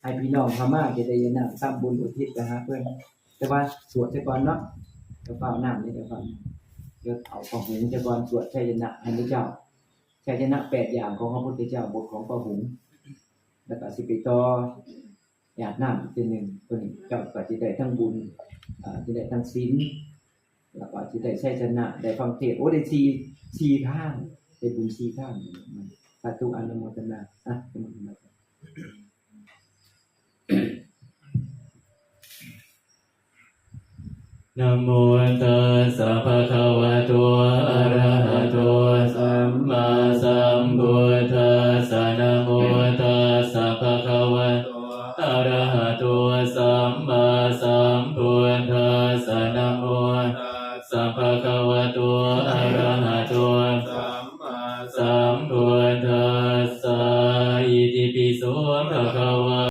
ให้พี่น้องพม่าจะได้นำทำบุญอุทิศไปหาเพื่อนแต่ว่าสวดซะก่อนเนาะเดี๋ยวเฝ้าน้ำนี่เดี๋ยวเฝ้าเดี๋ยวเอาของหุงซะก่อนสวดชัยชนะให้พระเจ้าชัยชนะแปดอย่างของพระพุทธเจ้าบทของพระหุงแล้วก็สิไปต่อหยาดน้ำอีกทีหนึ่งตัวนี้เจ้าก็จะได้ทั้งบุญอ่าจะได้ทั้งศีลแล้วก็จะได้ชัยชนะได้ฟังเทศน์โอ้ได้สี่สี่ข้างได้บุญสี่ข้างสาธุอนุโมทนาอะ นโมตัสสะภะคะวะโตอะระหะโตสัมมาสัมพุทธัสสะนโมตัสสะภะคะวะโตอะระหะโตสัมมาสัมพุทธัสสะนโมตัสสะภะคะวะโตอะระหะโตสัมมาสัมพุทธัสสะอิติปิโสภะคะวะ